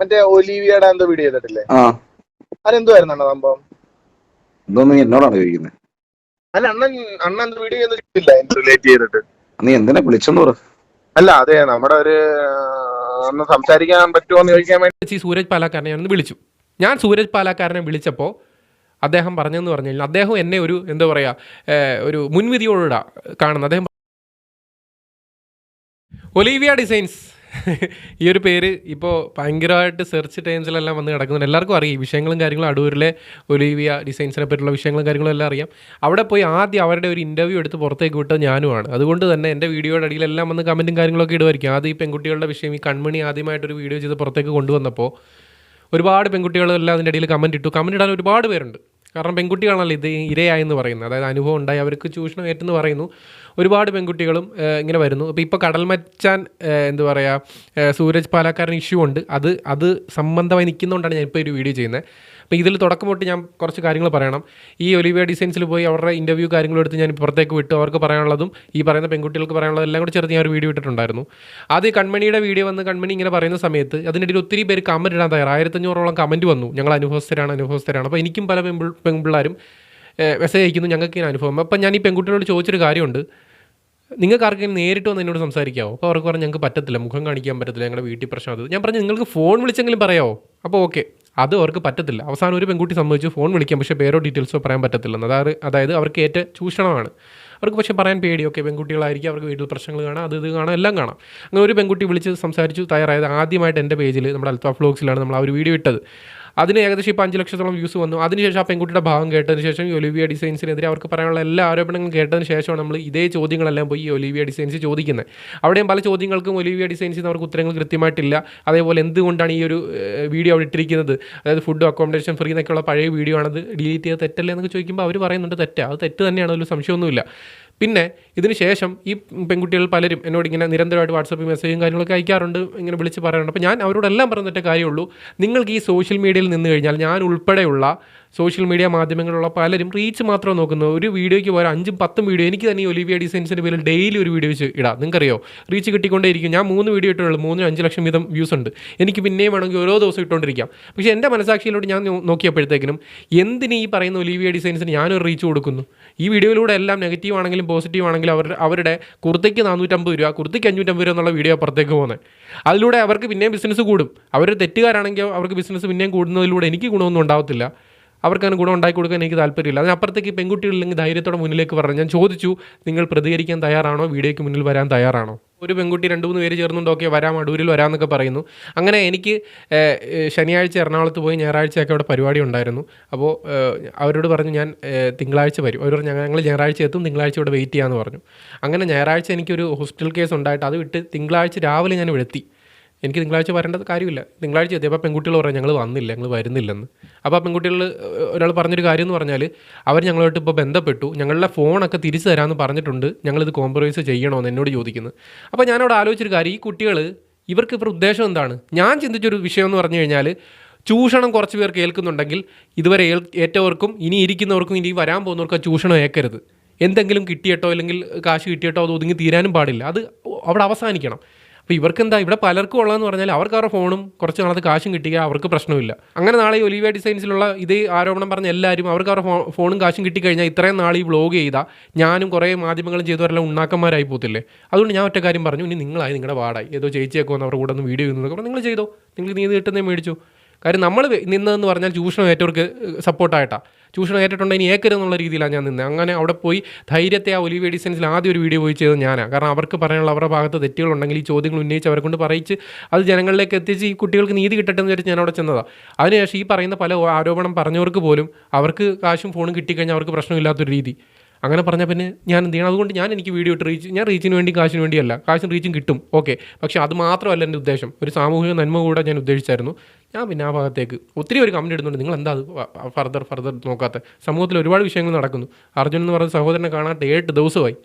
മറ്റേ ഒലിവിയുടെ എന്തോ വീഡിയോ ചെയ്തിട്ടില്ലേ? അതെന്തുവായിരുന്നു സംഭവം? നീ എന്നോടാണ് ചോദിക്കുന്നത് അല്ല അണ്ണൻ അണ്ണൻ എന്ത് വീഡിയോ ചെയ്തിട്ടില്ല റിലേറ്റ് ചെയ്തിട്ട്. നീ എന്തിനാ വിളിച്ചെന്ന് പറ. അല്ല അതെ നമ്മുടെ ഒരു ഒന്ന് സംസാരിക്കാൻ പറ്റുമോന്ന് ചോദിക്കാൻ വേണ്ടി. ഈ സൂരജ് പാലാക്കാരനെ ഞാൻ ഒന്ന് വിളിച്ചു. ഞാൻ സൂരജ് പാലാക്കാരനെ വിളിച്ചപ്പോൾ അദ്ദേഹം പറഞ്ഞെന്ന് പറഞ്ഞു കഴിഞ്ഞാൽ അദ്ദേഹം എന്നെ ഒരു എന്താ പറയുക ഒരു മുൻവിധിയോടുകൂടെ കാണുന്നത്. അദ്ദേഹം ഒലീവിയ ഡിസൈൻസ് ഈ ഒരു പേര് ഇപ്പോൾ ഭയങ്കരമായിട്ട് സെർച്ച് ടൈംസിലെല്ലാം വന്ന് കിടക്കുന്നുണ്ട്. എല്ലാവർക്കും അറിയാം. ഈ വിഷയങ്ങളും കാര്യങ്ങളും അടൂരിലെ ഒലീവിയ ഡിസൈൻസിനെ പറ്റിയുള്ള വിഷയങ്ങളും കാര്യങ്ങളും എല്ലാം അറിയാം. അവിടെ പോയി ആദ്യം അവരുടെ ഒരു ഇന്റർവ്യൂ എടുത്ത് പുറത്തേക്ക് വിട്ടത് ഞാനുമാണ്. അതുകൊണ്ട് തന്നെ എന്റെ വീഡിയോയുടെ അടിയിലെല്ലാം വന്ന് കമന്റും കാര്യങ്ങളൊക്കെ ഇടുമായിരിക്കും. ആദ്യം ഈ പെൺകുട്ടികളുടെ വിഷയം ഈ കൺമണി ആദ്യമായിട്ടൊരു വീഡിയോ ചെയ്ത് പുറത്തേക്ക് കൊണ്ടുവന്നപ്പോൾ ഒരുപാട് പെൺകുട്ടികളെല്ലാം അതിന്റെ ഇടയിൽ കമന്റ് ഇട്ടു. കമന്റ് ഇടാൻ ഒരുപാട് പേരുണ്ട്. കാരണം പെൺകുട്ടികളാണല്ലോ ഇത് ഇരയായെന്ന് പറയുന്നത്. അതായത് അനുഭവം ഉണ്ടായി. അവർക്ക് ചൂഷണം ഏറ്റെന്ന് പറയുന്നു. ഒരുപാട് പെൺകുട്ടികളും ഇങ്ങനെ വരുന്നു. അപ്പോൾ ഇപ്പോൾ കടൽ മച്ചാൻ എന്താ പറയുക സൂരജ് പാലക്കാരൻ ഇഷ്യൂ ഉണ്ട്. അത് അത് സംബന്ധമായി നിൽക്കുന്നതുകൊണ്ടാണ് ഞാൻ ഇപ്പോൾ ഒരു വീഡിയോ ചെയ്യുന്നത് അപ്പോൾ ഇതിൽ തുടക്കം തൊട്ട് ഞാൻ കുറച്ച് കാര്യങ്ങൾ പറയണം. ഈ ഒലിവിയ ഡിസൈൻസിൽ പോയി അവരുടെ ഇന്റർവ്യൂ കാര്യങ്ങളും എടുത്ത് ഞാൻ പുറത്തേക്ക് വിട്ടു. അവർക്ക് പറയാനുള്ളതും ഈ പറയുന്ന പെൺകുട്ടികൾക്ക് പറയാനുള്ളതും എല്ലാം കൂടി ചേർത്ത് ഞാൻ ഒരു വീഡിയോ ഇട്ടിട്ടുണ്ടായിരുന്നു. ആദ്യം കൺമണിയുടെ വീഡിയോ വന്ന് കൺമണി ഇങ്ങനെ പറയുന്ന സമയത്ത് അതിനിടയിൽ ഒത്തിരി പേര് കമന്റ് ഇടാൻ തയ്യാറ് ആയിരത്തഞ്ഞൂറോളം കമന്റ് വന്നു. ഞങ്ങൾ അനുഭവസ്ഥരാണ് അനുഭവസ്ഥരാണ്. അപ്പോൾ എനിക്കും പല പെൺപിള്ളാരും മെസ്സേജ് അയക്കുന്നു ഞങ്ങൾക്ക് അനുഭവം. അപ്പം ഞാൻ ഈ പെൺകുട്ടികളോട് ചോദിച്ചൊരു കാര്യമുണ്ട്. നിങ്ങൾക്ക് ആർക്കെങ്കിലും നേരിട്ട് വന്ന് എന്നോട് സംസാരിക്കാമോ അപ്പോൾ അവർക്ക് പറഞ്ഞാൽ ഞങ്ങൾക്ക് പറ്റത്തില്ല മുഖം കാണിക്കാൻ പറ്റത്തില്ല ഞങ്ങളുടെ വീട്ടിൽ പ്രശ്നം അത്. ഞാൻ പറഞ്ഞു നിങ്ങൾക്ക് ഫോൺ വിളിച്ചെങ്കിലും പറയാമോ അപ്പോൾ ഓക്കെ അത് അവർക്ക് പറ്റത്തില്ല. അവസാനം ഒരു പെൺകുട്ടി സംബന്ധിച്ച് ഫോൺ വിളിക്കാം പക്ഷേ പേരോ ഡീറ്റെയിൽസോ പറയാൻ പറ്റത്തില്ലെന്ന്. അതായത് അതായത് അവർക്ക് ഏറ്റ ചൂഷണമാണ്. അവർക്ക് പക്ഷേ പറയാൻ പേടി. ഓക്കെ പെൺകുട്ടികളായിരിക്കും അവർക്ക് വീട്ടിൽ പ്രശ്നങ്ങൾ കാണാം അത് ഇത് കാണാം എല്ലാം കാണാം. അങ്ങനെ ഒരു പെൺകുട്ടി വിളിച്ച് സംസാരിച്ചു തയ്യാറായത് ആദ്യമായിട്ട് എന്റെ പേജിൽ നമ്മുടെ അൽത്താ ഫ്ലോക്സിലാണ് നമ്മൾ ആ ഒരു വീഡിയോ ഇട്ടത്. അതിന് ഏകദേശം ഇപ്പോൾ അഞ്ച് ലക്ഷത്തോളം വ്യൂസ് വന്നു. അതിനുശേഷം ആ പെൺകുട്ടിയുടെ ഭാഗം കേട്ടതിന് ശേഷം ഒലിവിയ ഡിസൈൻസിനെതിരെ അവർക്ക് പറയാനുള്ള എല്ലാ ആരോപണങ്ങളും കേട്ടതിന് ശേഷമാണ് നമ്മൾ ഇതേ ചോദ്യങ്ങളെല്ലാം പോയി ഒലിവിയ ഡിസൈൻസ് ചോദിക്കുന്നത്. അവിടെയും പല ചോദ്യങ്ങൾക്കും ഒലിവിയ ഡിസൈൻസിൽ അവർക്ക് ഉത്തരങ്ങൾ കൃത്യമായിട്ടില്ല. അതേപോലെ എന്തുകൊണ്ടാണ് ഈ ഒരു വീഡിയോ അവിടെ ഇട്ടിരിക്കുന്നത്? അതായത് ഫുഡ് അക്കോമഡേഷൻ ഫ്രീ എന്നൊക്കെയുള്ള പഴയ വീഡിയോ ആണത് ഡിലീറ്റ് ചെയ്ത് തെറ്റല്ലേ എന്നൊക്കെ ചോദിക്കുമ്പോൾ അവർ പറയുന്നുണ്ട് തെറ്റാ. അത് തെറ്റ് തന്നെയാണ് ഒരു സംശയമൊന്നുമില്ല. പിന്നെ ഇതിന് ശേഷം ഈ പെൺകുട്ടികൾ പലരും എന്നോട് ഇങ്ങനെ നിരന്തരമായിട്ട് വാട്സപ്പിൽ മെസ്സേജും കാര്യങ്ങളൊക്കെ അയക്കാറുണ്ട് ഇങ്ങനെ വിളിച്ച് പറയാറുണ്ട്. അപ്പോൾ ഞാൻ അവരോടെല്ലാം പറഞ്ഞിട്ടേ കാര്യമുള്ളൂ. നിങ്ങൾക്ക് ഈ സോഷ്യൽ മീഡിയയിൽ നിന്ന് കഴിഞ്ഞാൽ ഞാൻ ഉൾപ്പെടെയുള്ള സോഷ്യൽ മീഡിയ മാധ്യമങ്ങളിലുള്ള പലരും റീച്ച് മാത്രം നോക്കുന്നത് ഒരു വീഡിയോയ്ക്ക് പോരാ അഞ്ചും പത്തും വീഡിയോ. എനിക്ക് തന്നെ ഒലിവിയ ഡിസൈൻസിന്റെ പേരിൽ ഡെയിലി ഒരു വീഡിയോ വെച്ച് ഇടാം. നിങ്ങൾക്കറിയോ? റീച്ച് കിട്ടിക്കൊണ്ടേയിരിക്കും. ഞാൻ മൂന്ന് വീഡിയോ ഇട്ടുള്ളൂ. മൂന്നും അഞ്ച് ലക്ഷം വീതം വ്യൂസ് ഉണ്ട്. എനിക്ക് പിന്നെയും വേണമെങ്കിൽ ഓരോ ദിവസം ഇട്ടുകൊണ്ടിരിക്കാം. പക്ഷേ എന്റെ മനസാക്ഷിയിലോട്ട് ഞാൻ നോക്കിയപ്പോഴത്തേക്കും നോക്കിയപ്പോഴത്തേക്കിനും എന്തിന് ഈ പറയുന്ന ഒലിവിയ ഡിസൈൻസിന് ഞാനൊരു റീച്ച് കൊടുക്കുന്നു? ഈ വീഡിയോയിലൂടെ എല്ലാം നെഗറ്റീവ് ആണെങ്കിലും പോസിറ്റീവ് ആണെങ്കിലും അവർ അവരുടെ കുർത്തയ്ക്ക് നാനൂറ്റമ്പത് രൂപ കുർത്തയ്ക്ക് അഞ്ഞൂറ്റമ്പത് രൂപ എന്നുള്ള വീഡിയോ അപ്പുറത്തേക്ക് പോകുന്നത് അതിലൂടെ അവർക്ക് പിന്നെയും ബിസിനസ് കൂടും. അവർ തെറ്റുകാരാണെങ്കിൽ അവർക്ക് ബിസിനസ് പിന്നെയും കൂടുന്നതിലൂടെ എനിക്ക് ഗുണമൊന്നും ഉണ്ടാവത്തില്ല. അവർക്ക് അങ്ങനെ ഗുണം ഉണ്ടാക്കി കൊടുക്കാൻ എനിക്ക് താല്പര്യമില്ല. അതിനപ്പുറത്തേക്ക് പെൺകുട്ടികളില്ലെങ്കിൽ ധൈര്യത്തോടെ മുന്നിലേക്ക് പറഞ്ഞു ഞാൻ ചോദിച്ചു നിങ്ങൾ പ്രതികരിക്കാൻ തയ്യാറാണോ? വീഡിയോയ്ക്ക് മുന്നിൽ വരാൻ തയ്യാറാണോ? ഒരു പെൺകുട്ടി രണ്ട് മൂന്ന് പേര് ചേർന്നുകൊണ്ട് ഓക്കെ വരാം അടൂരിൽ വരാമെന്നൊക്കെ പറയുന്നു. അങ്ങനെ എനിക്ക് ശനിയാഴ്ച എറണാകുളത്ത് പോയി ഞായറാഴ്ചയൊക്കെ അവിടെ പരിപാടി ഉണ്ടായിരുന്നു. അപ്പോൾ അവരോട് പറഞ്ഞു ഞാൻ തിങ്കളാഴ്ച വരും. അവർ പറഞ്ഞു ഞങ്ങൾ ഞായറാഴ്ച എത്തും തിങ്കളാഴ്ച ഇവിടെ വെയിറ്റ് ചെയ്യാമെന്ന് പറഞ്ഞു. അങ്ങനെ ഞായറാഴ്ച എനിക്കൊരു ഹോസ്പിറ്റൽ കേസ് ഉണ്ടായിട്ട് അത് വിട്ട് തിങ്കളാഴ്ച രാവിലെ ഞാൻ ഇവിടെ എനിക്ക് തിങ്കളാഴ്ച വരേണ്ടത് കാര്യമില്ല. തിങ്കളാഴ്ച എത്തി. അപ്പോൾ പെൺകുട്ടികൾ പറയാം ഞങ്ങൾ വന്നില്ല ഞങ്ങൾ വരുന്നില്ലെന്ന്. അപ്പോൾ ആ പെൺകുട്ടികൾ ഒരാൾ പറഞ്ഞൊരു കാര്യം എന്ന് പറഞ്ഞാൽ അവർ ഞങ്ങളോട്ട് ഇപ്പോൾ ബന്ധപ്പെട്ടു. ഞങ്ങളുടെ ഫോണൊക്കെ തിരിച്ചു തരാമെന്ന് പറഞ്ഞിട്ടുണ്ട്. ഞങ്ങളിത് കോംപ്രമൈസ് ചെയ്യണമെന്ന് എന്നോട് ചോദിക്കുന്നു. അപ്പോൾ ഞാനവിടെ ആലോചിച്ചൊരു കാര്യം. ഈ കുട്ടികൾ ഇവർക്ക് ഇവരുടെ ഉദ്ദേശം എന്താണ്? ഞാൻ ചിന്തിച്ചൊരു വിഷയം എന്ന് പറഞ്ഞു കഴിഞ്ഞാൽ ചൂഷണം കുറച്ച് പേർ കേൾക്കുന്നുണ്ടെങ്കിൽ ഇതുവരെ ഏൽ- ഏറ്റവർക്കും ഇനി ഇരിക്കുന്നവർക്കും ഇനി വരാൻ പോകുന്നവർക്കും ആ ചൂഷണം ഏക്കരുത് എന്തെങ്കിലും കിട്ടിയിട്ടോ അല്ലെങ്കിൽ കാശ് കിട്ടിയിട്ടോ അത് ഒതുങ്ങി തീരാനും പാടില്ല. അത് അവിടെ അവസാനിക്കണം. അപ്പോൾ ഇവർക്ക് എന്താ ഇവിടെ പലർക്കും ഉള്ളതെന്ന് പറഞ്ഞാൽ അവർക്ക് അവരുടെ ഫോണും കുറച്ച് നാളത്തെ കാശും കിട്ടിയ അവർക്ക് പ്രശ്നമില്ല. അങ്ങനെ നാളെ ഈ ഒലിവിയ ഡിസൈൻസിലുള്ള ഇതേ ആരോപണം പറഞ്ഞ എല്ലാവരും അവർക്ക് അവരുടെ ഫോണും കാശും കിട്ടിക്കഴിഞ്ഞാൽ ഇത്രയും നാൾ ഈ വ്ളോഗ് ചെയ്താൽ ഞാനും കുറേ മാധ്യമങ്ങളും ചെയ്തവരെല്ലാം ഉണ്ണാക്കന്മാരായി പോത്തില്ലേ? അതുകൊണ്ട് ഞാൻ ഒറ്റ കാര്യം പറഞ്ഞു ഇനി നിങ്ങളായി നിങ്ങളുടെ വാടായി ഏതോ ചേച്ചിയൊക്കെ വന്ന് അവരുടെ കൂടെ ഒന്ന് വീഡിയോ ചെയ്യുന്നതൊക്കെ നിങ്ങൾ ചെയ്തോ. നിങ്ങൾ നീ കിട്ടുന്നേ മേടിച്ചു. കാര്യം നമ്മൾ നിന്നതെന്ന് പറഞ്ഞാൽ ചൂഷണം ഏറ്റവർക്ക് സപ്പോർട്ടായിട്ടാണ് ചൂഷണം ഏറ്റിട്ടുണ്ടെങ്കിൽ ഇനി ഏക്കരുതെന്നുള്ള രീതിയിലാണ് ഞാൻ നിന്നത് അങ്ങനെ അവിടെ പോയി ധൈര്യത്തെ ആ ഒലിവിയ ഡിസൈൻസിൽ ആദ്യം ഒരു വീഡിയോ പോയി ചെയ്തത് ഞാനാണ് കാരണം അവർക്ക് പറയാനുള്ള അവരുടെ ഭാഗത്ത് തെറ്റുകളുണ്ടെങ്കിൽ ഈ ചോദ്യങ്ങൾ ഉന്നയിച്ച് അവരെ കൊണ്ട് പറയിച്ച് അത് ജനങ്ങളിലേക്ക് എത്തിച്ച് ഈ കുട്ടികൾക്ക് നീതി കിട്ടട്ടെ എന്ന് വിചാരിച്ച് ഞാൻ അവിടെ ചെന്നതാണ് അതിനുശേഷം ഈ പറയുന്ന പല ആരോപണം പറഞ്ഞവർക്ക് പോലും അവർക്ക് കാശും ഫോണും കിട്ടിക്കഴിഞ്ഞാൽ അവർക്ക് പ്രശ്നമില്ലാത്തൊരു രീതി. അങ്ങനെ പറഞ്ഞാൽ പിന്നെ ഞാൻ എന്ത് ചെയ്യണം? അതുകൊണ്ട് ഞാൻ എനിക്ക് വീഡിയോ ഇട്ട് റീച്ച് ഞാൻ റീച്ചിന് വേണ്ടി കാശിന് വേണ്ടിയല്ല കാശും റീച്ചും കിട്ടും. ഓക്കെ പക്ഷേ അത് മാത്രമല്ല എന്റെ ഉദ്ദേശം. ഒരു സാമൂഹിക നന്മ കൂടെ ഞാൻ ഉദ്ദേശിച്ചായിരുന്നു. ഞാൻ പിന്നെ ആ ഭാഗത്തേക്ക് ഒത്തിരി ഒരു കമന്റ് ഇടുന്നുണ്ട്. നിങ്ങൾ എന്താ അത് ഫർദർ ഫർദർ നോക്കാത്ത? സമൂഹത്തിൽ ഒരുപാട് വിഷയങ്ങൾ നടക്കുന്നു. അർജുൻ എന്ന് സഹോദരനെ കാണാത്ത ഏഴ് ദിവസമായി.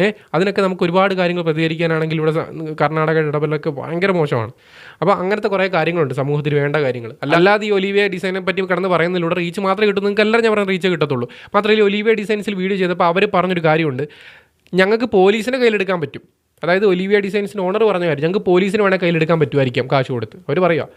ഏ അതിനൊക്കെ നമുക്ക് ഒരുപാട് കാര്യങ്ങൾ പ്രതികരിക്കാനാണെങ്കിൽ ഇവിടെ കർണാടക ഇടപെടലൊക്കെ ഭയങ്കര മോശമാണ്. അപ്പോൾ അങ്ങനത്തെ കുറേ കാര്യങ്ങളുണ്ട് സമൂഹത്തിൽ വേണ്ട കാര്യങ്ങൾ. അല്ല- അല്ലാതെ ഈ ഒലിവിയ ഡിസൈനെ പറ്റി കടന്ന് പറയുന്നതിലൂടെ റീച്ച് മാത്രമേ കിട്ടും നിങ്ങൾക്ക് എല്ലാവരും ഞാൻ പറയുന്ന റീച്ച് കിട്ടത്തുള്ളൂ. മാത്രമല്ല ഒലിവിയ ഡിസൈൻസിൽ വീഡിയോ ചെയ്തപ്പോൾ അവർ പറഞ്ഞൊരു കാര്യമുണ്ട്. ഞങ്ങൾക്ക് പോലീസിനെ കയ്യിലെടുക്കാൻ പറ്റും. അതായത് ഒലിവിയ ഡിസൈൻസിന് ഓണർ പറഞ്ഞ കാര്യം ഞങ്ങൾക്ക് പോലീസിന് വേണേൽ കയ്യിലെടുക്കാൻ പറ്റുമായിരിക്കാം കാശ് കൊടുത്ത്. അവർ പറയുക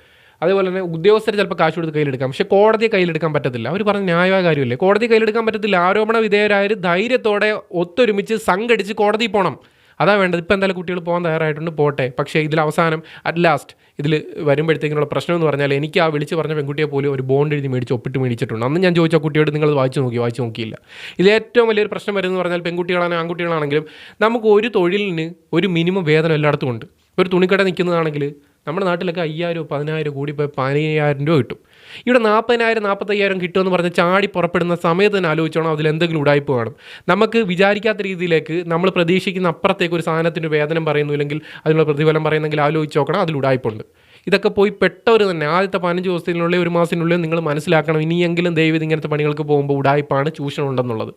അതേപോലെ തന്നെ ഉദ്യോഗസ്ഥർ ചിലപ്പോൾ കാശ് കൊടുത്ത് കയ്യിലെടുക്കാം. പക്ഷേ കോടതിയെ കയ്യിലെടുക്കാൻ പറ്റത്തില്ല. അവർ പറഞ്ഞ ന്യായമായ കാര്യമല്ലേ? കോടതി കയ്യിലെടുക്കാൻ പറ്റത്തില്ല. ആരോപണ വിധേയരായ ധൈര്യത്തോടെ ഒത്തൊരുമിച്ച് സംഘടിച്ച് കോടതി പോകണം അതാ വേണ്ടത്. ഇപ്പം എന്തായാലും കുട്ടികൾ പോകാൻ തയ്യാറായിട്ടുണ്ട്. പോട്ടെ. പക്ഷേ ഇതിൽ അവസാനം അറ്റ് ലാസ്റ്റ് ഇതിൽ വരുമ്പോഴത്തേക്കിനുള്ള പ്രശ്നം എന്ന് പറഞ്ഞാൽ എനിക്ക് ആ വിളിച്ച് പറഞ്ഞ പെൺകുട്ടിയെ പോലും ഒരു ബോണ്ട് എഴുതി മേടിച്ച് ഒപ്പിട്ട് മേടിച്ചിട്ടുണ്ട്. അന്ന് ഞാൻ ചോദിച്ച കുട്ടിയോട് നിങ്ങൾ വായിച്ചു നോക്കി വായിച്ചു നോക്കിയില്ല. ഇതിൽ ഏറ്റവും വലിയൊരു പ്രശ്നം വരുന്നത് പറഞ്ഞാൽ പെൺകുട്ടികളാണെങ്കിലും ആൺകുട്ടികളാണെങ്കിലും നമുക്ക് ഒരു തൊഴിലിന് ഒരു മിനിമം വേതനം എല്ലായിടത്തും ഉണ്ട്. ഒരു തുണിക്കട നിൽക്കുന്നതാണെങ്കിൽ നമ്മുടെ നാട്ടിലൊക്കെ അയ്യായിരം പതിനായിരം കൂടി പോയി പതിനയ്യായിരം രൂപ കിട്ടും. ഇവിടെ നാൽപ്പതിനായിരം നാൽപ്പത്തയ്യായിരം കിട്ടുമെന്ന് പറഞ്ഞ് ചാടി പുറപ്പെടുന്ന സമയത്ത് തന്നെ ആലോചിച്ചോണം അതിൽ എന്തെങ്കിലും ഉടായ്പ കാണും നമുക്ക് വിചാരിക്കാത്ത രീതിയിലേക്ക് നമ്മൾ പ്രതീക്ഷിക്കുന്ന അപ്പുറത്തേക്ക് ഒരു സാധനത്തിന്റെ വേതനം പറയുന്നു ഇല്ലെങ്കിൽ അതിനുള്ള പ്രതിഫലം പറയുന്നെങ്കിൽ ആലോചിച്ച് നോക്കണം അതിൽ ഉടായ്പുണ്ട്. ഇതൊക്കെ പോയി പെട്ടവർ തന്നെ ആദ്യത്തെ പതിനഞ്ച് ദിവസത്തിനുള്ളിൽ ഒരു മാസത്തിനുള്ളിൽ നിങ്ങൾ മനസ്സിലാക്കണം ഇനിയെങ്കിലും ദൈവം ഇങ്ങനത്തെ പണികൾക്ക് പോകുമ്പോൾ ഉടായ്പാണ് ചൂഷണം ഉണ്ടെന്നുള്ളത്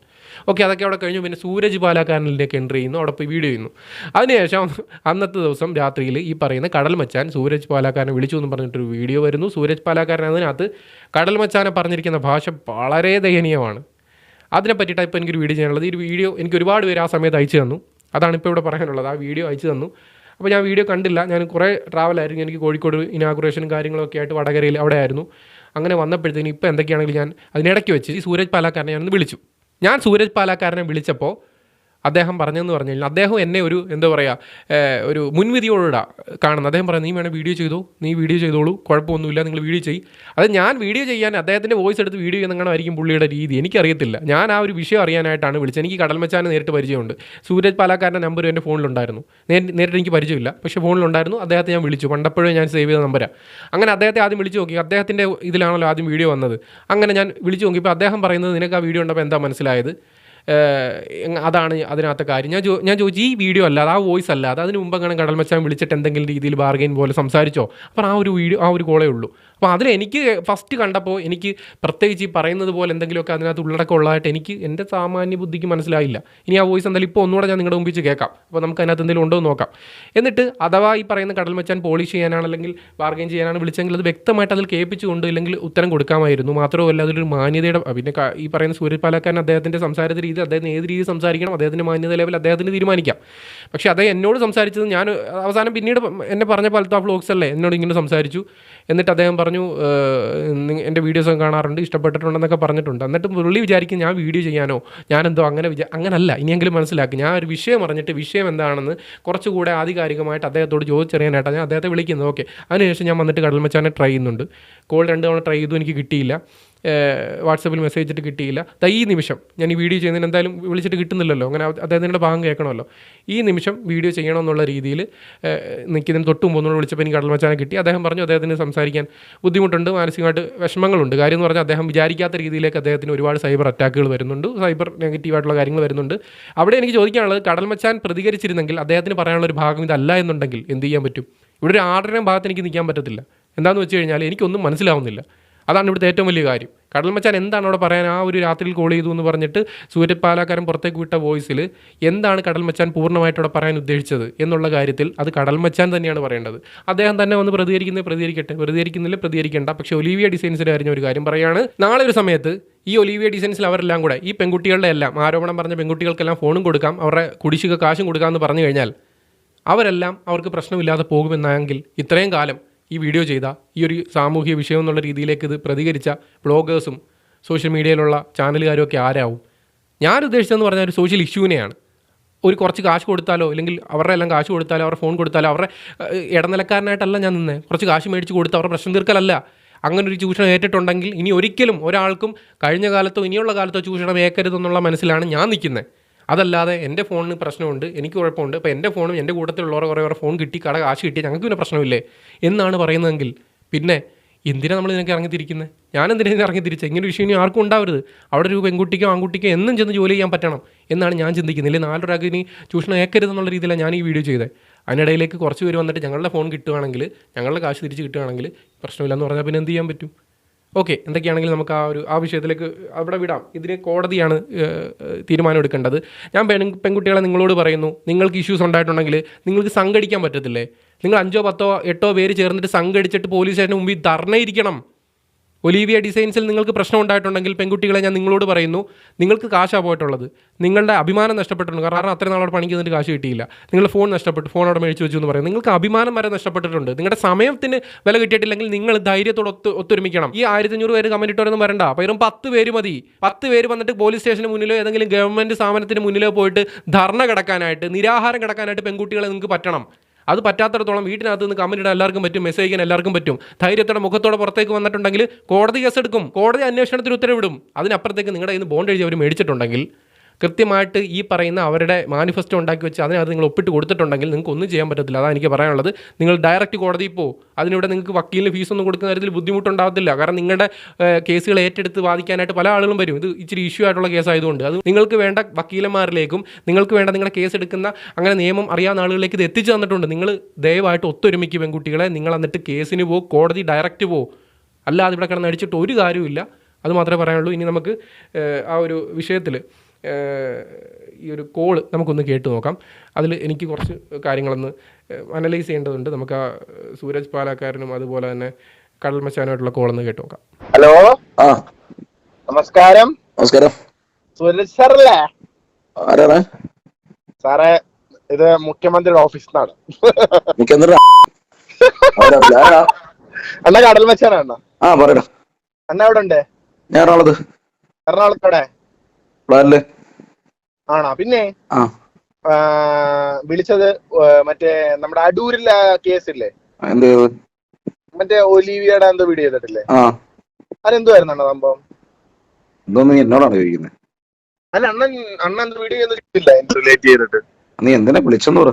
ഓക്കെ അതൊക്കെ അവിടെ കഴിഞ്ഞു. പിന്നെ സൂരജ് പാലാക്കാരനിലേക്ക് എന്റർ ചെയ്യുന്നു. അവിടെ പോയി വീഡിയോ ചെയ്യുന്നു. അതിനുശേഷം അന്നത്തെ ദിവസം രാത്രിയിൽ ഈ പറയുന്ന കടൽ മച്ചാൻ സൂരജ് പാലാക്കാരനെ വിളിച്ചു എന്ന് പറഞ്ഞിട്ടൊരു വീഡിയോ വരുന്നു. സൂരജ് പാലാക്കാരൻ അതിനകത്ത് കടൽ മച്ചാനെ പറഞ്ഞിരിക്കുന്ന ഭാഷ വളരെ ദയനീയമാണ്. അതിനെ പറ്റിയിട്ടാണ് ഇപ്പോൾ എനിക്കൊരു വീഡിയോ ചെയ്യാനുള്ളത്. ഈ വീഡിയോ എനിക്ക് ഒരുപാട് പേര് ആ സമയത്ത് അയച്ചു തന്നു. അതാണ് ഇപ്പോൾ ഇവിടെ പറയാനുള്ളത്. ആ വീഡിയോ അയച്ചു തന്നു. അപ്പോൾ ഞാൻ വീഡിയോ കണ്ടില്ല. ഞാൻ കുറേ ട്രാവലായിരുന്നു എനിക്ക് കോഴിക്കോട് ഇനാഗുറേഷനും കാര്യങ്ങളൊക്കെ ആയിട്ട് വടകരയിൽ അവിടെ ആയിരുന്നു അങ്ങനെ വന്നപ്പോഴത്തേന് ഇപ്പോൾ എന്തൊക്കെയാണെങ്കിലും ഞാൻ അതിനിടയ്ക്ക് വെച്ച് ഈ സൂരജ് പാലാക്കാരനെ ഞാനൊന്ന് വിളിച്ചു. ഞാൻ സൂരജ് പാലാക്കാരനെ വിളിച്ചപ്പോൾ അദ്ദേഹം പറഞ്ഞതെന്ന് പറഞ്ഞു കഴിഞ്ഞാൽ അദ്ദേഹം എന്നെ ഒരു എന്താ പറയുക ഒരു മുൻവിധിയോടാ കാണുന്നത് അദ്ദേഹം പറഞ്ഞു നീ വേണേൽ വീഡിയോ ചെയ്തോ? നീ വീഡിയോ ചെയ്തോളൂ. കുഴപ്പമൊന്നുമില്ല നിങ്ങൾ വീഡിയോ ചെയ്യും. അത് ഞാൻ വീഡിയോ ചെയ്യാൻ അദ്ദേഹത്തിന്റെ വോയിസ് എടുത്ത് വീഡിയോ ചെയ്യുന്നതായിരിക്കും പുള്ളിയുടെ രീതി? എനിക്കറിയത്തില്ല. ഞാൻ ആ ഒരു വിഷയം അറിയാനായിട്ടാണ് വിളിച്ചത്. എനിക്ക് കടൽമച്ചാനെ നേരിട്ട് പരിചയമുണ്ട്. സൂരജ് പാലാക്കാരന്റെ നമ്പർ എന്റെ ഫോണിലുണ്ടായിരുന്നു. നേരി- നേരിട്ട് എനിക്ക് പരിചയമില്ല. പക്ഷേ ഫോണിലുണ്ടായിരുന്നു. അദ്ദേഹത്തെ ഞാൻ വിളിച്ചു. പണ്ടപ്പോഴും ഞാൻ സേവ് ചെയ്ത നമ്പരാണ് അങ്ങനെ അദ്ദേഹത്തെ ആദ്യം വിളിച്ചു നോക്കി. അദ്ദേഹത്തിന്റെ ഇതിലാണല്ലോ ആദ്യം വീഡിയോ വന്നത്. അങ്ങനെ ഞാൻ വിളിച്ചു നോക്കിയപ്പോൾ അദ്ദേഹം പറയുന്നത് നിനക്ക് ആ വീഡിയോ ഉണ്ടപ്പോൾ എന്താ മനസ്സിലായത്? അതാണ് അതിനകത്തെ കാര്യം. ഞാൻ ഞാൻ ചോദിച്ചു ഈ വീഡിയോ അല്ലാതെ ആ വോയിസ് അല്ലാതെ അതിന് മുമ്പ് അങ്ങനെ കടൽമച്ചാൻ വിളിച്ചിട്ട് എന്തെങ്കിലും രീതിയിൽ ബാർഗെയിൻ പോലെ സംസാരിച്ചോ? അപ്പോൾ ആ ഒരു വീഡിയോ ആ ഒരു കോളേ ഉള്ളൂ. അപ്പോൾ അതിൽ എനിക്ക് ഫസ്റ്റ് കണ്ടപ്പോൾ എനിക്ക് പ്രത്യേകിച്ച് ഈ പറയുന്നത് പോലെ എന്തെങ്കിലുമൊക്കെ അതിനകത്ത് ഉള്ളടക്കം ഉള്ളതായിട്ട് എനിക്ക് എന്റെ സാമാന്യ ബുദ്ധിക്ക് മനസ്സിലായില്ല. ഇനി ആ വോയിസ് എന്തായാലും ഇപ്പോൾ ഒന്നുകൂടെ ഞാൻ നിങ്ങളുടെ മുമ്പിൽ കേൾക്കാം. അപ്പോൾ നമുക്ക് അതിനകത്ത് എന്തെങ്കിലും ഉണ്ടോ എന്ന് നോക്കാം. എന്നിട്ട് അഥവാ ഈ പറയുന്ന കടൽ മച്ചാൻ പോളിഷ് ചെയ്യാനാണ് അല്ലെങ്കിൽ ബാർഗെയിൻ ചെയ്യാനാണ് വിളിച്ചെങ്കിൽ അത് വ്യക്തമായിട്ട് അതിൽ കേൾപ്പിച്ചുകൊണ്ട് ഇല്ലെങ്കിൽ ഉത്തരം കൊടുക്കാമായിരുന്നു. മാത്രമല്ല അതിലൊരു മാന്യതയുടെ പിന്നെ ഈ പറയുന്ന സൂര്യപാലക്കാരൻ അദ്ദേഹത്തിന്റെ സംസാരത്തെ രീതി അദ്ദേഹത്തിന് ഏത് രീതി സംസാരിക്കണം അദ്ദേഹത്തിന്റെ മാന്യത ലെവൽ അദ്ദേഹത്തിന് തീരുമാനിക്കാം. പക്ഷേ അദ്ദേഹം എന്നോട് സംസാരിച്ചത് ഞാൻ അവസാനം പിന്നീട് എന്നെ പറഞ്ഞ പലത്ത വ്ളോഗ്സ് അല്ലേ എന്നോട് ഇങ്ങനെ സംസാരിച്ചു. എന്നിട്ട് അദ്ദേഹം പറഞ്ഞു എന്റെ വീഡിയോസ് കാണാറുണ്ട് ഇഷ്ടപ്പെട്ടിട്ടുണ്ടെന്നൊക്കെ പറഞ്ഞിട്ടുണ്ട്. എന്നിട്ട് പുള്ളി വിചാരിക്കും ഞാൻ വീഡിയോ ചെയ്യാനോ ഞാനെന്തോ അങ്ങനെ വിചാ അങ്ങനല്ല ഇനിയെങ്കിലും മനസ്സിലാക്കി. ഞാൻ ഒരു വിഷയം അറിഞ്ഞിട്ട് വിഷയം എന്താണെന്ന് കുറച്ചുകൂടെ ആധികാരികമായിട്ട് അദ്ദേഹത്തോട് ചോദിച്ചറിയാനായിട്ടാണ് ഞാൻ അദ്ദേഹത്തെ വിളിക്കുന്നത്. ഓക്കെ അതിനുശേഷം ഞാൻ വന്നിട്ട് കടൽമച്ചാനെ ട്രൈ ചെയ്യുന്നുണ്ട്. കോൾ രണ്ട് തവണ ട്രൈ ചെയ്തു എനിക്ക് കിട്ടിയില്ല. വാട്സപ്പിൽ മെസ്സേജ് ഇട്ട് കിട്ടിയില്ല. ഈ നിമിഷം ഞാൻ ഈ വീഡിയോ ചെയ്യുന്നതിന് എന്തായാലും വിളിച്ചിട്ട് കിട്ടുന്നില്ലല്ലോ. അങ്ങനെ അദ്ദേഹത്തിന്റെ ഭാഗം കേൾക്കണമല്ലോ. ഈ നിമിഷം വീഡിയോ ചെയ്യണമെന്നുള്ള രീതിയിൽ നിൽക്കുന്നതിന് തൊട്ട് മുമ്പ് വിളിച്ചപ്പോൾ എനിക്ക് കടൽമച്ചാനെ കിട്ടി. അദ്ദേഹം പറഞ്ഞു അദ്ദേഹത്തിന് സംസാരിക്കാൻ ബുദ്ധിമുട്ടുണ്ട് മാനസികമായിട്ട് വിഷമങ്ങളുണ്ട്. കാര്യം എന്ന് പറഞ്ഞാൽ അദ്ദേഹം വിചാരിക്കാത്ത രീതിയിലേക്ക് അദ്ദേഹത്തിന് ഒരുപാട് സൈബർ അറ്റാക്കുകൾ വരുന്നുണ്ട്. സൈബർ നെഗറ്റീവായിട്ടുള്ള കാര്യങ്ങൾ വരുന്നുണ്ട്. അവിടെ എനിക്ക് ചോദിക്കാനുള്ളത് കടൽമച്ചാൻ പ്രതികരിച്ചിരുന്നെങ്കിൽ അദ്ദേഹത്തിന് പറയാനുള്ള ഒരു ഭാഗം ഇതല്ല എന്നുണ്ടെങ്കിൽ എന്ത് ചെയ്യാൻ പറ്റും? ഇവിടെ ഒരു ആരുടെയും ഭാഗത്ത് എനിക്ക് നിൽക്കാൻ പറ്റത്തില്ല. എന്താണെന്ന് വെച്ച് കഴിഞ്ഞാൽ എനിക്കൊന്നും മനസ്സിലാവുന്നില്ല. അതാണ് ഇവിടുത്തെ ഏറ്റവും വലിയ കാര്യം. കടൽ മച്ചാൻ എന്താണ് അവിടെ പറയാൻ ആ ഒരു രാത്രിയിൽ കോൾ ചെയ്തു എന്ന് പറഞ്ഞിട്ട് സൂര്യപാലാക്കാരൻ പുറത്തേക്ക് വിട്ട വോയിസിൽ എന്താണ് കടൽ മച്ചാൻ പൂർണമായിട്ട് അവിടെ പറയാൻ ഉദ്ദേശിച്ചത് എന്നുള്ള കാര്യത്തിൽ അത് കടൽ മച്ചാൻ തന്നെയാണ് പറയേണ്ടത്. അദ്ദേഹം തന്നെ വന്ന് പ്രതികരിക്കുന്നത് പ്രതികരിക്കട്ടെ. പ്രതികരിക്കുന്നില്ല? പ്രതികരിക്കേണ്ട. പക്ഷേ ഒലീവിയ ഡിസൈൻസിന്റെ കാര്യം ഒരു കാര്യം പറയുകയാണ് നാളെ ഒരു സമയത്ത് ഈ ഒലീവിയ ഡിസൈൻസിൽ അവരെല്ലാം കൂടെ ഈ പെൺകുട്ടികളുടെ എല്ലാം ആരോപണം പറഞ്ഞ പെൺകുട്ടികൾക്കെല്ലാം ഫോണും കൊടുക്കാം അവരുടെ കുടിശ്ശിക കാശും കൊടുക്കാമെന്ന് പറഞ്ഞു കഴിഞ്ഞാൽ അവരെല്ലാം അവർക്ക് പ്രശ്നമില്ലാതെ പോകുമെന്നാണെങ്കിൽ ഇത്രയും കാലം ഈ വീഡിയോ ചെയ്ത ഈ ഒരു സാമൂഹിക വിഷയം എന്നുള്ള രീതിയിലേക്ക് ഇത് പ്രതികരിച്ച ബ്ലോഗേഴ്സും സോഷ്യൽ മീഡിയയിലുള്ള ചാനലുകാരും ഒക്കെ ആരാവും? ഞാൻ ഉദ്ദേശിച്ചതെന്ന് പറഞ്ഞാൽ ഒരു സോഷ്യൽ ഇഷ്യൂവിനെയാണ് ഒരു കുറച്ച് കാശ് കൊടുത്താലോ അല്ലെങ്കിൽ അവരുടെ എല്ലാം കാശ് കൊടുത്താലോ അവരുടെ ഫോൺ കൊടുത്താലോ അവരുടെ ഇടനിലക്കാരനായിട്ടല്ല ഞാൻ നിന്നെ. കുറച്ച് കാശ് മേടിച്ച് കൊടുത്ത് അവരുടെ പ്രശ്നം തീർക്കലല്ല. അങ്ങനെ ഒരു ചൂഷണം ഏറ്റിട്ടുണ്ടെങ്കിൽ ഇനി ഒരിക്കലും ഒരാൾക്കും കഴിഞ്ഞ കാലത്തോ ഇനിയുള്ള കാലത്തോ ചൂഷണം ഏക്കരുതെന്നുള്ള മനസ്സിലാണ് ഞാൻ നിൽക്കുന്നത്. അതല്ലാതെ എന്റെ ഫോണിന് പ്രശ്നമുണ്ട് എനിക്ക് കുഴപ്പമുണ്ട്. അപ്പോൾ എന്റെ ഫോണും എന്റെ കൂട്ടത്തിലുള്ളവരെ കുറേ കുറേ ഫോൺ കിട്ടി കട കാശ് കിട്ടി ഞങ്ങൾക്ക് പിന്നെ പ്രശ്നമില്ലേ? എന്നാണ് പറയുന്നതെങ്കിൽ പിന്നെ എന്തിനാണ് നമ്മൾ ഇതിനൊക്കെ ഇറങ്ങിത്തിരിക്കുന്നത് ഞാൻ എന്തിനാണ് ഇറങ്ങിത്തിരിച്ചത് ഇങ്ങനെ വിഷയം ഇനി ആർക്കും ഉണ്ടാവരുത്. അവിടെ ഒരു പെൺകുട്ടിക്കോ ആൺകുട്ടിക്കോ എന്നും ചെന്ന് ജോലി ചെയ്യാൻ പറ്റണം എന്നാണ് ഞാൻ ചിന്തിക്കുന്നത്. ഇല്ലെങ്കിൽ നാലൊരാൾക്ക് ഇനി ചൂഷണം ഏക്കരുതെന്നുള്ള രീതിയിലാണ് ഞാൻ ഈ വീഡിയോ ചെയ്തത് അതിനിടയിലേക്ക് കുറച്ച് പേര് വന്നിട്ട് ഞങ്ങളുടെ ഫോൺ കിട്ടുകയാണെങ്കിൽ ഞങ്ങളുടെ കാശ് തിരിച്ച് കിട്ടുകയാണെങ്കിൽ പ്രശ്നമില്ലെന്ന് പറഞ്ഞാൽ പിന്നെ എന്ത് ചെയ്യാൻ പറ്റും? ഓക്കെ എന്തൊക്കെയാണെങ്കിലും നമുക്ക് ആ ഒരു ആ വിഷയത്തിലേക്ക് അവിടെ വിടാം. ഇതിന് കോടതിയാണ് തീരുമാനമെടുക്കേണ്ടത് ഞാൻ പെൺ പെൺകുട്ടികളെ നിങ്ങളോട് പറയുന്നു നിങ്ങൾക്ക് ഇഷ്യൂസ് ഉണ്ടായിട്ടുണ്ടെങ്കിൽ നിങ്ങൾക്ക് സംഘടിക്കാൻ പറ്റത്തില്ലേ? നിങ്ങൾ അഞ്ചോ പത്തോ എട്ടോ പേര് ചേർന്നിട്ട് സംഘടിച്ചിട്ട് പോലീസ് സ്റ്റേഷന് മുമ്പിൽ ധർണയിരിക്കണം. ഒലീവിയ ഡിസൈൻസിൽ നിങ്ങൾക്ക് പ്രശ്നം ഉണ്ടായിട്ടുണ്ടെങ്കിൽ പെൺകുട്ടികളെ ഞാൻ നിങ്ങളോട് പറയുന്നു. നിങ്ങൾക്ക് കാശാണ് പോയിട്ടുള്ളത്. നിങ്ങളുടെ അഭിമാനം നഷ്ടപ്പെട്ടിട്ടുണ്ട്. കാരണം അത്ര നാളോട് പണിക്ക് നിന്നിട്ട് കാശ് കിട്ടിയില്ല. നിങ്ങൾ ഫോൺ നഷ്ടപ്പെട്ടു. ഫോൺ അവിടെ മേടിച്ച് വെച്ചു എന്ന് പറയും നിങ്ങൾക്ക് അഭിമാനം വരെ നഷ്ടപ്പെട്ടിട്ടുണ്ട്. നിങ്ങളുടെ സമയത്തിന് വില കിട്ടിയിട്ടില്ലെങ്കിൽ നിങ്ങൾ ധൈര്യത്തോട് ഒത്ത് ഒത്തൊരുമിക്കണം. ഈ ആയിരത്തി അഞ്ഞൂറ് പേര് കമന്റ് വരണ്ട. പകരം പത്ത് പേര് മതി. പത്ത് പേര് വന്നിട്ട് പോലീസ് സ്റ്റേഷന് മുന്നിലോ ഏതെങ്കിലും ഗവൺമെന്റ് സ്ഥാപനത്തിന് മുന്നിലോ പോയിട്ട് ധർണ കിടക്കാനായിട്ട് നിരാഹാരം കിടക്കാനായിട്ട് പെൺകുട്ടികളെ നിങ്ങൾക്ക് പറ്റണം. അത് പറ്റാത്തിടത്തോളം വീട്ടിനകത്ത് നിന്ന് കമന്റ് ഇടാൻ എല്ലാവർക്കും പറ്റും മെസ്സേജ് ചെയ്യാൻ എല്ലാവർക്കും പറ്റും. ധൈര്യത്തോടെ മുഖത്തോടെ പുറത്തേക്ക് വന്നിട്ടുണ്ടെങ്കിൽ കോടതി കേസ് എടുക്കും. കോടതി അന്വേഷണത്തിന് ഉത്തരവിടും. അതിനപ്പുറത്തേക്ക് നിങ്ങളുടെ നിന്ന് ബോണ്ട് എഴുതി അവർ മേടിച്ചിട്ടുണ്ടെങ്കിൽ കൃത്യമായിട്ട് ഈ പറയുന്ന അവരുടെ മാനിഫെസ്റ്റോ ഉണ്ടാക്കി വെച്ച് അതിനകത്ത് നിങ്ങൾ ഒപ്പിട്ട് കൊടുത്തിട്ടുണ്ടെങ്കിൽ നിങ്ങൾക്ക് ഒന്നും ചെയ്യാൻ പറ്റത്തില്ല. അതാണ് എനിക്ക് പറയാനുള്ളത്. നിങ്ങൾ ഡയറക്റ്റ് കോടതിയിൽ പോകും അതിനിവിടെ നിങ്ങൾക്ക് വക്കീലിന് ഫീസൊന്നും കൊടുക്കുന്ന കാര്യത്തിൽ ബുദ്ധിമുട്ടുണ്ടാകത്തില്ല കാരണം നിങ്ങളുടെ കേസുകൾ ഏറ്റെടുത്ത് വാദിക്കാനായിട്ട് പല ആളുകളും വരും. ഇത് ഇച്ചിരി ഇഷ്യൂ ആയിട്ടുള്ള കേസായതുകൊണ്ട്. അത് നിങ്ങൾക്ക് വേണ്ട വക്കീലന്മാരിലേക്കും നിങ്ങൾക്ക് വേണ്ട നിങ്ങളുടെ കേസ് എടുക്കുന്ന അങ്ങനെ നിയമം അറിയാവുന്ന ആളുകളിലേക്ക് ഇത് എത്തിച്ചു തന്നിട്ടുണ്ട്. നിങ്ങൾ ദയവായിട്ട് ഒത്തൊരുമിക്ക് പെൺകുട്ടികളെ നിങ്ങൾ എന്നിട്ട് കേസിന് പോകും കോടതി ഡയറക്റ്റ് പോകും അല്ലാതെ ഇവിടെ കിടന്ന് അടിച്ചിട്ട് ഒരു കാര്യമില്ല അത് മാത്രമേ പറയാനുള്ളൂ. ഇനി നമുക്ക് ആ ഒരു വിഷയത്തിൽ ഈ ഒരു കോൾ നമുക്കൊന്ന് കേട്ട് നോക്കാം. അതിൽ എനിക്ക് കുറച്ച് കാര്യങ്ങളൊന്ന് അനലൈസ് ചെയ്യേണ്ടതുണ്ട്. നമുക്ക് ആ സൂരജ് പാലക്കാരനും അതുപോലെ തന്നെ കടൽ മച്ചാനുമായിട്ടുള്ള ഒന്ന് കേട്ട് നോക്കാം. ഹലോ ആ. നമസ്കാരം. നമസ്കാരം. സൂരജ് സാറല്ലേ? ആരാണ്? സാറേ ഇത് മുഖ്യമന്ത്രിയുടെ ഓഫീസിൽ നിന്നാണ് മുഖ്യമന്ത്രി? ആരാ? അണ്ണ കടൽ മച്ചാനാണ് അണ്ണ? ആ പറയടാ. അണ്ണ എവിടെ ഉണ്ട് ഞാൻ എറണാകുളത്ത്. എറണാകുളത്തോടെ പ്ലാനിൽ? ആണോ? പിന്നെ ആ. വിളിച്ചത് മറ്റേ നമ്മുടെ അടൂരിലെ കേസില്ലേ? എന്ത് മറ്റേ ഒലീവിയുടെ എന്തോ വീഡിയോ ചെയ്തിട്ടില്ലേ? ആ. അതെന്തുവായിരുന്നു അണ്ണ സംഭവം? ഇതൊന്നും നീ എന്നോടാണ് ചോദിക്കുന്നത് അല്ല അണ്ണൻ അണ്ണൻ എന്തോ വീഡിയോ ചെയ്തിട്ടില്ല? റിലേറ്റ് ചെയ്തിട്ട്? നീ എന്തിനാ വിളിച്ചെന്ന് പറ.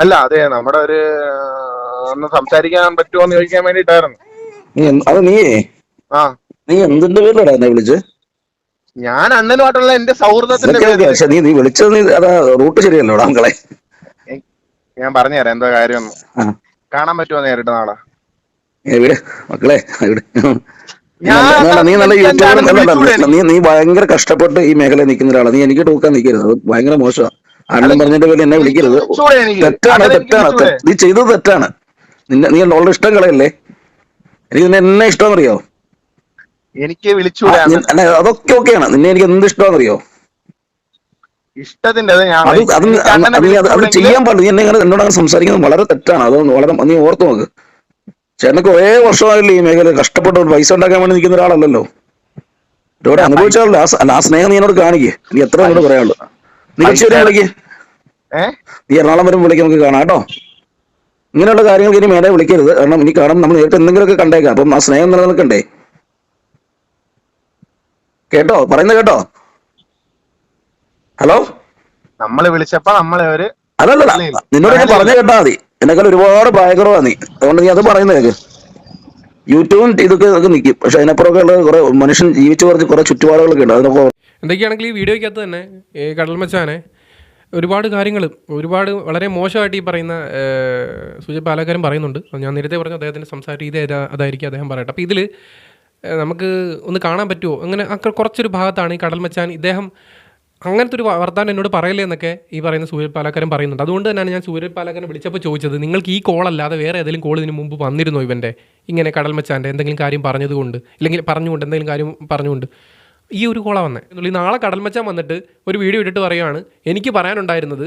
അല്ല അതെ നമ്മുടെ ഒരു ഒന്ന് സംസാരിക്കാൻ പറ്റുമോ എന്ന് ചോദിക്കാൻ വേണ്ടിട്ടായിരുന്നു നീ എന്ത്- അത് നീ ആ. നീ എന്തിന്റെ പേരിലടാ എന്നെ വിളിച്ച്? ഞാൻ അണ്ണനുമായിട്ടുള്ള എന്റെ സൗഹൃദത്തിന്റെ പക്ഷെ നീ നീ വിളിച്ചത് നീ അതാ റൂട്ട് ശരിയല്ലോ അങ്കളെ ഞാൻ പറഞ്ഞുതരാം എന്താ കാര്യം കാണാൻ പറ്റുമോ നേരിട്ട് നാളെ? മക്കളെ നീ നല്ല നീ നീ ഭയങ്കര കഷ്ടപ്പെട്ട് ഈ മേഖലയിൽ നിൽക്കുന്ന ഒരാളാണ് നീ എനിക്ക് ടൂക്കാൻ നിൽക്കരുത്. അത് ഭയങ്കര മോശമാണ് അണ്ണൻ പറഞ്ഞതിന്റെ പേര് എന്നെ വിളിക്കരുത്. തെറ്റാണ് തെറ്റാണ്? നീ ചെയ്തത് തെറ്റാണ്. നിന്നെ നീ ഉള്ള ഇഷ്ടം കളയല്ലേ എനിക്ക് നിന്നെ എന്നെ ഇഷ്ടമെന്നറിയോ എനിക്ക് വിളിച്ചു അതൊക്കെ ഓക്കെയാണ്. നിന്നെ എനിക്ക് എന്ത് ഇഷ്ടമാണെന്നറിയോ? ഇഷ്ടത്തിന്റെ അത് ചെയ്യാൻ പാടില്ല. നീ എന്നെ എന്നോട് അങ്ങനെ സംസാരിക്കുന്നത് വളരെ തെറ്റാണ്. അത് വളരെ നീ ഓർത്തു നോക്ക്. ചേട്ടനൊക്കെ ഒരേ വർഷമായില്ലേ ഈ മേഖല കഷ്ടപ്പെട്ട ഒരു പൈസ ഉണ്ടാക്കാൻ വേണ്ടി നിൽക്കുന്ന ഒരാളല്ലല്ലോ? ഇവിടെ അനുഭവിച്ചാലോ ആ സ്നേഹം നീ എന്നോട് കാണിക്കേ. നീ എത്ര എന്നോട് പറയാനുള്ളു. നീ ചെറിയ വിളിക്കേ. നീ എറണാകുളം വരുമ്പോൾ വിളിക്കാൻ നമുക്ക് കാണാം കേട്ടോ. ഇങ്ങനെയുള്ള കാര്യങ്ങൾക്ക് ഇനി മേലെ വിളിക്കരുത്. കാരണം ഇനി കാണും നമ്മൾ നേരിട്ട് എന്തെങ്കിലുമൊക്കെ കണ്ടേക്കാം. അപ്പം ആ സ്നേഹം നിലനിൽക്കണ്ടേ? കേട്ടോ? പറയുന്നത് കേട്ടോ? ഹലോ? നമ്മൾ വിളിച്ചപ്പോ നമ്മളെ ഒരു അല്ലല്ല നിന്നോട് ഞാൻ പറഞ്ഞു കേട്ടാ മതി. എന്നെക്കാൾ ഒരുപാട് ഭയങ്കരമാ നീ. അതുകൊണ്ട് നീ അത് പറയുന്നത് കേക്ക്. യൂട്യൂബും ഇതൊക്കെ ഇതൊക്കെ നിൽക്കും പക്ഷെ അതിനപ്പുറമൊക്കെ ഉള്ള കുറെ മനുഷ്യൻ ജീവിച്ചു പറഞ്ഞ് കുറെ ചുറ്റുപാടുകളൊക്കെ ഉണ്ട്. അതിനൊക്കെ എന്തൊക്കെയാണെങ്കിൽ ഈ വീഡിയോയ്ക്കകത്ത് തന്നെ ഈ കടൽ മച്ചാനെ ഒരുപാട് കാര്യങ്ങൾ ഒരുപാട് വളരെ മോശമായിട്ട് ഈ പറയുന്ന സുജ പാലക്കാരും പാലക്കാരൻ പറയുന്നുണ്ട്. ഞാൻ നേരത്തെ പറഞ്ഞു അദ്ദേഹത്തിന്റെ സംസാര രീതി അതായിരിക്കും അദ്ദേഹം പറയട്ടെ. അപ്പോൾ ഇതിൽ നമുക്ക് ഒന്ന് കാണാൻ പറ്റുമോ അങ്ങനെ കുറച്ചൊരു ഭാഗത്താണ് ഈ കടൽ മച്ചാൻ ഇദ്ദേഹം അങ്ങനത്തെ ഒരു വർത്താനം എന്നോട് പറയില്ലേ എന്നൊക്കെ ഈ പറയുന്ന സൂര്യ പാലക്കാരൻ പറയുന്നുണ്ട്. അതുകൊണ്ട് തന്നെയാണ് ഞാൻ സൂര്യ പാലക്കാരൻ വിളിച്ചപ്പോൾ ചോദിച്ചത് നിങ്ങൾക്ക് ഈ കോൾ അല്ലാതെ വേറെ ഏതെങ്കിലും കോൾ ഇതിന് മുമ്പ് വന്നിരുന്നോ ഇവന്റെ ഇങ്ങനെ കടൽ മച്ചാന്റെ എന്തെങ്കിലും കാര്യം പറഞ്ഞതുകൊണ്ട് ഇല്ലെങ്കിൽ പറഞ്ഞുകൊണ്ട് എന്തെങ്കിലും കാര്യം പറഞ്ഞുകൊണ്ട് ഈ ഒരു കോള വന്നേ. ഈ നാളെ കടൽ മച്ചാൻ വന്നിട്ട് ഒരു വീഡിയോ ഇട്ടിട്ട് പറയുകയാണ് എനിക്ക് പറയാനുണ്ടായിരുന്നത്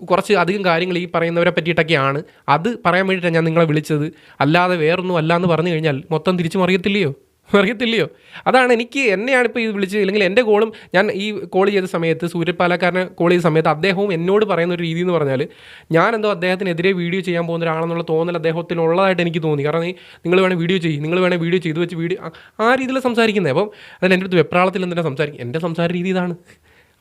കുറച്ച് അധികം കാര്യങ്ങൾ ഈ പറയുന്നവരെ പറ്റിയിട്ടൊക്കെയാണ്. അത് പറയാൻ വേണ്ടിയിട്ടാണ് ഞാൻ നിങ്ങളെ വിളിച്ചത്. അല്ലാതെ വേറൊന്നും അല്ല എന്ന് പറഞ്ഞു കഴിഞ്ഞാൽ മൊത്തം തിരിച്ചു മറിയത്തില്ലയോ? അറിയത്തില്ലയോ? അതാണ് എനിക്ക് എന്നെയാണ് ഇപ്പോൾ ഇത് വിളിച്ചത് അല്ലെങ്കിൽ എന്റെ കോളും ഞാൻ ഈ കോൾ ചെയ്ത സമയത്ത് സൂര്യപാലക്കാരനെ കോൾ ചെയ്ത സമയത്ത് അദ്ദേഹവും എന്നോട് പറയുന്ന ഒരു രീതി എന്ന് പറഞ്ഞാൽ ഞാൻ എന്തോ അദ്ദേഹത്തിനെതിരെ വീഡിയോ ചെയ്യാൻ പോകുന്ന ഒരാളെന്നുള്ള തോന്നൽ അദ്ദേഹത്തിന് ഉള്ളതായിട്ട് എനിക്ക് തോന്നി. കാരണം ഈ നിങ്ങൾ വേണേൽ വീഡിയോ ചെയ്യും നിങ്ങൾ വേണേൽ വീഡിയോ ചെയ്ത് വെച്ച് വീഡിയോ ആ- രീതിയിൽ സംസാരിക്കുന്നത് അപ്പം അതിന് എന്റെ അടുത്ത് വെപ്രാളത്തിൽ എന്തിനാണ് സംസാരിക്കും എന്റെ സംസാര രീതി ഇതാണ്.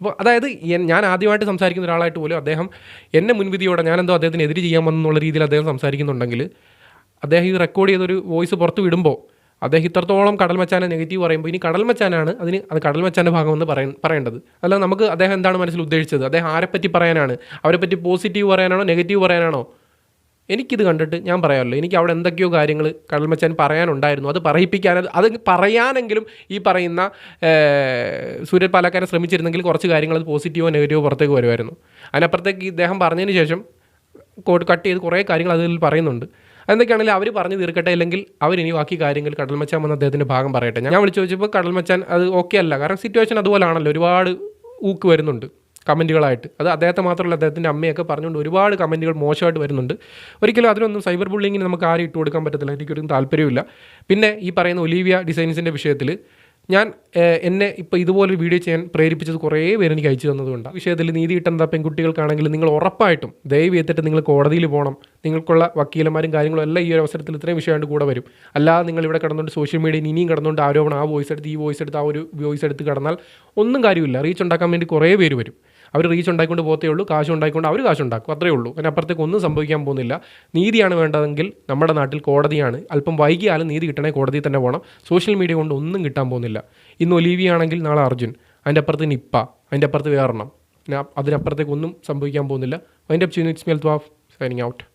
അപ്പോൾ അതായത് ഞാൻ ആദ്യമായിട്ട് സംസാരിക്കുന്ന ഒരാളായിട്ട് പോലും അദ്ദേഹം എന്നെ മുൻവിധിയോടെ ഞാനെന്തോ അദ്ദേഹത്തിന് എതിര് ചെയ്യാൻ വന്നുള്ള രീതിയിൽ അദ്ദേഹം സംസാരിക്കുന്നുണ്ടെങ്കിൽ അദ്ദേഹം ഇത് റെക്കോർഡ് ചെയ്തൊരു വോയിസ് പുറത്ത് വിടുമ്പോൾ അദ്ദേഹം ഇത്രത്തോളം കടൽ മച്ചാനെ നെഗറ്റീവ് പറയുമ്പോൾ ഇനി കടൽ മച്ചാനാണ് അതിന് അത് കടൽ മച്ചാന്റെ ഭാഗമെന്ന് പറയ പറയേണ്ടത്. അല്ല നമുക്ക് അദ്ദേഹം എന്താണ് മനസ്സിൽ ഉദ്ദേശിച്ചത്? അദ്ദേഹം ആരെപ്പറ്റി പറയാനാണ്? അവരെപ്പറ്റി പോസിറ്റീവ് പറയാനാണോ നെഗറ്റീവ് പറയാനാണോ? എനിക്കിത് കണ്ടിട്ട് ഞാൻ പറയാമല്ലോ എനിക്ക് അവിടെ എന്തൊക്കെയോ കാര്യങ്ങൾ കടൽമച്ചാൻ പറയാനുണ്ടായിരുന്നു. അത് പറയിപ്പിക്കാൻ അത് പറയാനെങ്കിലും ഈ പറയുന്ന സൂര്യ പാലക്കാരെ ശ്രമിച്ചിരുന്നെങ്കിൽ കുറച്ച് കാര്യങ്ങൾ അത് പോസിറ്റീവോ നെഗറ്റീവോ പുറത്തേക്ക് വരുമായിരുന്നു. അതിനപ്പുറത്തേക്ക് ഇദ്ദേഹം പറഞ്ഞതിന് ശേഷം കോട്ട് കട്ട് ചെയ്ത് കുറേ കാര്യങ്ങൾ അതിൽ പറയുന്നുണ്ട്. എന്തൊക്കെയാണെങ്കിലും അവർ പറഞ്ഞു തീർക്കട്ടെ അല്ലെങ്കിൽ അവരിനി ബാക്കി കാര്യങ്ങൾ കടൽമച്ചാൻ വന്ന അദ്ദേഹത്തിന്റെ ഭാഗം പറയട്ടെ. ഞാൻ വിളിച്ചു ചോദിച്ചപ്പോൾ കടൽമച്ചാൻ അത് ഓക്കെ അല്ല. കാരണം സിറ്റുവേഷൻ അതുപോലാണല്ലോ. ഒരുപാട് ഊക്ക് വരുന്നുണ്ട് കമന്റുകളായിട്ട് അത് അദ്ദേഹത്തെ മാത്രമല്ല അദ്ദേഹത്തിന്റെ അമ്മയൊക്കെ പറഞ്ഞുകൊണ്ട് ഒരുപാട് കമന്റുകൾ മോശമായിട്ട് വരുന്നുണ്ട്. ഒരിക്കലും അതിനൊന്നും സൈബർ ബുള്ളിങ്ങിന് നമുക്ക് ആരും ഇട്ട് കൊടുക്കാൻ പറ്റത്തില്ല. എനിക്കൊരു താല്പര്യമില്ല പിന്നെ ഈ പറയുന്ന ഒലീവിയ ഡിസൈൻസിന്റെ വിഷയത്തിൽ ഞാൻ എന്നെ ഇപ്പോൾ ഇതുപോലൊരു വീഡിയോ ചെയ്യാൻ പ്രേരിപ്പിച്ചത് കുറേ പേര് എനിക്ക് അയച്ചു തന്നതുകൊണ്ട്. വിഷയത്തിൽ നീതി കിട്ടുന്ന പെൺകുട്ടികൾക്കാണെങ്കിൽ നിങ്ങൾ ഉറപ്പായിട്ടും ദയവ് ചെയ്തിട്ട് നിങ്ങൾ കോടതിയിൽ പോകണം നിങ്ങൾക്കുള്ള വക്കീലന്മാരും കാര്യങ്ങളും എല്ലാം ഈ ഒരു അവസരത്തിൽ ഇത്രയും വിഷയമായിട്ട് കൂടെ വരും. അല്ലാതെ നിങ്ങൾ ഇവിടെ കിടന്നുകൊണ്ട് സോഷ്യൽ മീഡിയയിൽ ഇനിയും കിടന്നുകൊണ്ട് ആരോപണം ആ വോയിസ് എടുത്ത് ഈ വോയിസ് എടുത്ത് ആ ഒരു വോയിസ് എടുത്ത് കടന്നാൽ ഒന്നും കാര്യമില്ല. റീച്ച് ഉണ്ടാക്കാൻ വേണ്ടി കുറേ പേര് വരും. അവർ റീച്ച് ഉണ്ടായിക്കൊണ്ട് പോകത്തേ ഉള്ളൂ കാശ് ഉണ്ടായിക്കൊണ്ട് അവർ കാശ് ഉണ്ടാക്കും അത്രേ ഉള്ളൂ. അതിനപ്പുറത്തേക്ക് ഒന്നും സംഭവിക്കാൻ പോകുന്നില്ല. നീതിയാണ് വേണ്ടതെങ്കിൽ നമ്മുടെ നാട്ടിൽ കോടതിയാണ്. അല്പം വൈകിയാലും നീതി കിട്ടണേ കോടതിയിൽ തന്നെ പോകണം. സോഷ്യൽ മീഡിയ കൊണ്ട് ഒന്നും കിട്ടാൻ പോകുന്നില്ല. ഇന്ന് ഒലീവിയ ആണെങ്കിൽ നാളെ അർജുൻ അതിന്റെ അപ്പുറത്ത് നിപ്പ അതിന്റെ അപ്പുറത്ത് വേറെണ്ണം. അതിനപ്പുറത്തേക്ക് ഒന്നും സംഭവിക്കാൻ പോകുന്നില്ല. അതിന്റെ it's method of signing out